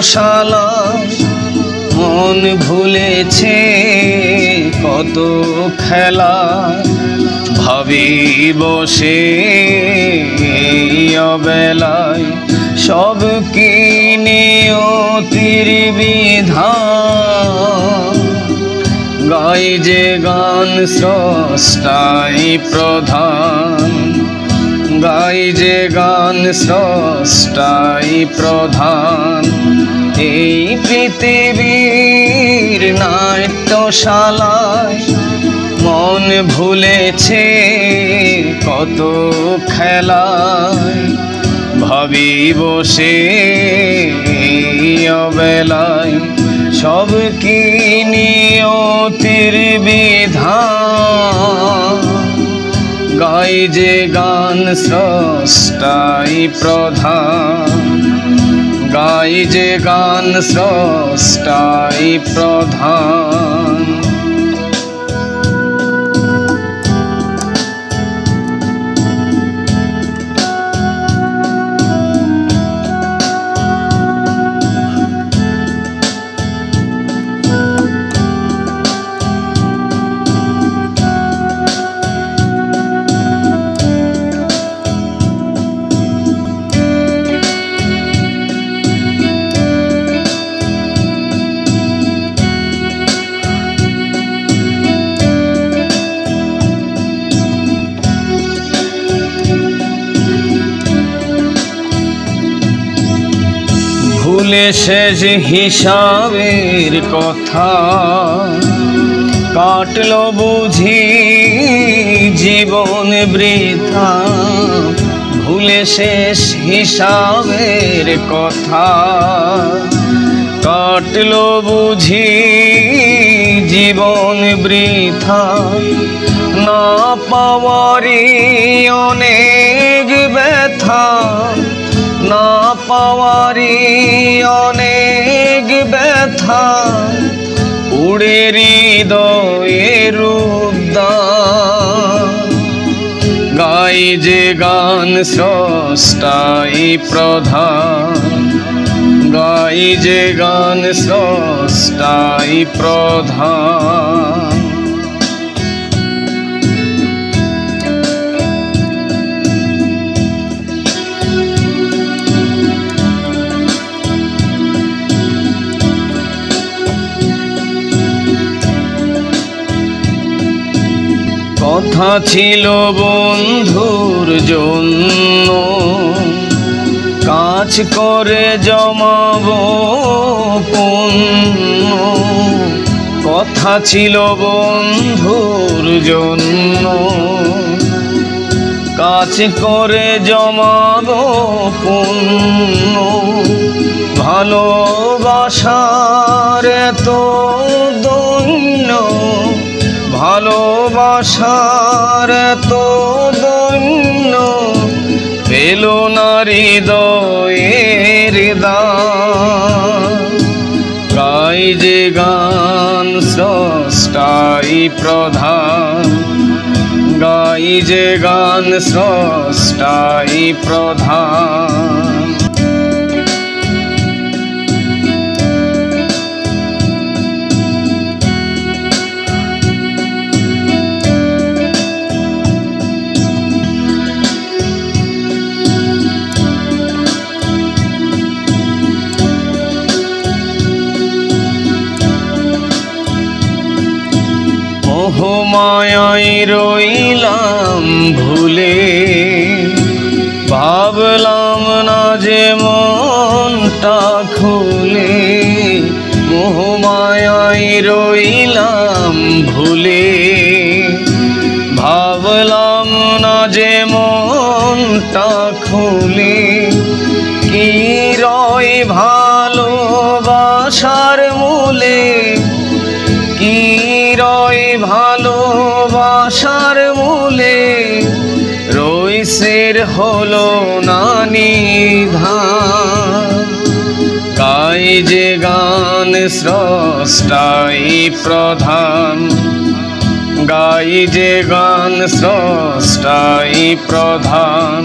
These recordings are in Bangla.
নাট্যশালা মন ভুলেছে কত খেলা। ভাবি বসে অবেলায় সব কি নিয়তির বিধান। গাই যে গান স্রষ্টাই প্রধান। গাই যে গান স্রষ্টাই প্রধান। পৃথিবীর নাট্যশালায় মন ভুলেছে কত খেলায়। ভাবি বসে অবেলায় সব কি নিয়তির বিধান। যে গান স্রষ্টাই প্রধান। গাই যে গান স্রষ্টাই প্রধান। ভুলে শেষ হিসাবের কথা। কাটলো বুঝি জীবন বৃথা। ভুলে শেষ হিসাবের কথা। কাটলো বুঝি জীবন বৃথা। না পাওয়ারি অনেক পাওয়ারি অনেক ব্যথা, উড়ে হৃদয়ের গাই যে গান স্রষ্টাই প্রধান, গাই যে গান স্রষ্টাই প্রধান। কথা ছিল বন্ধুর জন্য। কাজ করে জমাব কথা ছিল বন্ধুর জন্য। কাজ করে জমাব ভালোবাসার পেল না হৃদয়ের যে গান স্রষ্টাই প্রধান। গাই যে গান স্রষ্টাই প্রধান। মোহমায়াই রইলাম ভুলে। ভাবলাম না যে মনটা খুলে। মোহমায়াই রইলাম ভুলে। ভাবলাম না যে মনটা খুলে। কি রয় ভালোবাসার ভালোবাসার মূলে রইসের হলো না নিধান গাই যে গান স্রষ্টাই প্রধান। গাই যে গান স্রষ্টাই প্রধান।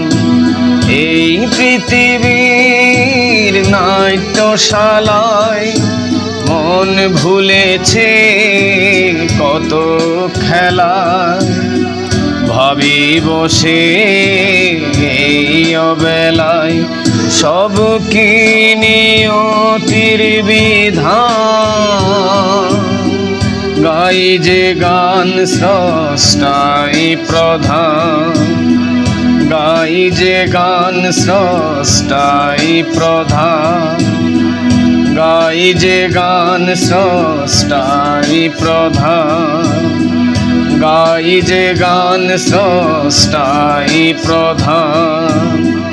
এই পৃথিবীর নাট্যশালায় মন ভুলেছে কত খেলা। ভাবি বসে এই অবেলায় সব কি নিয়তির বিধান। গাই যে গান স্রষ্টাই প্রধান। গাই যে গান স্রষ্টাই প্রধান। গাই যে গান সষ্টাই প্রধান। গাই যে গান সষ্টাই প্রধান।